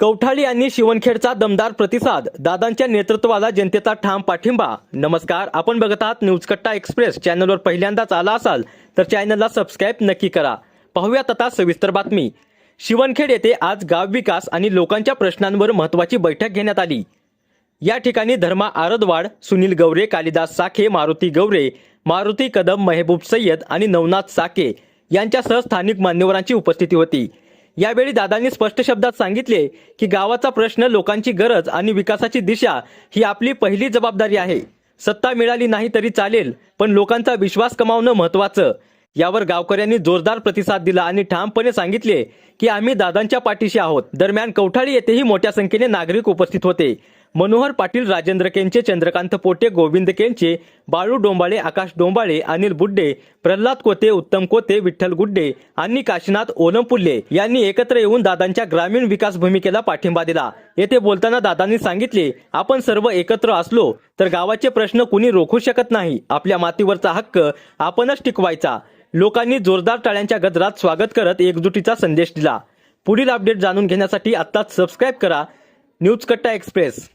कवठाळी आणि शिवणखेडचा दमदार प्रतिसाद दादांच्या नेतृत्वाला जनतेचा ठाम पाठिंबा. नमस्कार आपण बघत आहात न्यूज कट्टा एक्सप्रेस. चॅनलवर पहिल्यांदाच आला असाल तर चॅनलला सबस्क्राईब नक्की करा. पाहूयात आता सविस्तर बातमी. शिवणखेड येथे आज गाव विकास आणि लोकांच्या प्रश्नांवर महत्वाची बैठक घेण्यात आली. या ठिकाणी धर्मा आरदवाड सुनील गवरे कालिदास साखे मारुती गवरे मारुती कदम मेहबूब सय्यद आणि नवनाथ साके यांच्यासह स्थानिक मान्यवरांची उपस्थिती होती. यावेळी दादांनी स्पष्ट शब्दात सांगितले की गावाचा प्रश्न लोकांची गरज आणि विकासाची दिशा ही आपली पहिली जबाबदारी आहे. सत्ता मिळाली नाही तरी चालेल पण लोकांचा विश्वास कमावणं महत्वाचं यावर गावकऱ्यांनी जोरदार प्रतिसाद दिला आणि ठामपणे सांगितले की आम्ही दादांच्या पाठीशी आहोत. दरम्यान कवठाळी येथेही मोठ्या संख्येने नागरिक उपस्थित होते. मनोहर पाटील राजेंद्र केंचे चंद्रकांत पोटे गोविंद केंचे बाळू डोंबाळे आकाश डोंबाळे अनिल बुड्डे प्रल्हाद कोते उत्तम कोते विठ्ठल गुड्डे आणि काशीनाथ ओलमपुल्ले यांनी एकत्र येऊन दादांच्या ग्रामीण विकास भूमिकेला पाठिंबा दिला. येथे बोलताना दादांनी सांगितले आपण सर्व एकत्र असलो तर गावाचे प्रश्न कुणी रोखू शकत नाही. आपल्या मातीवरचा हक्क आपणच टिकवायचा. लोकांनी जोरदार टाळ्यांच्या गजरात स्वागत करत एकजुटीचा संदेश दिला. पुढील अपडेट जाणून घेण्यासाठी आत्ताच सबस्क्राईब करा. न्यूज कट्टा एक्सप्रेस.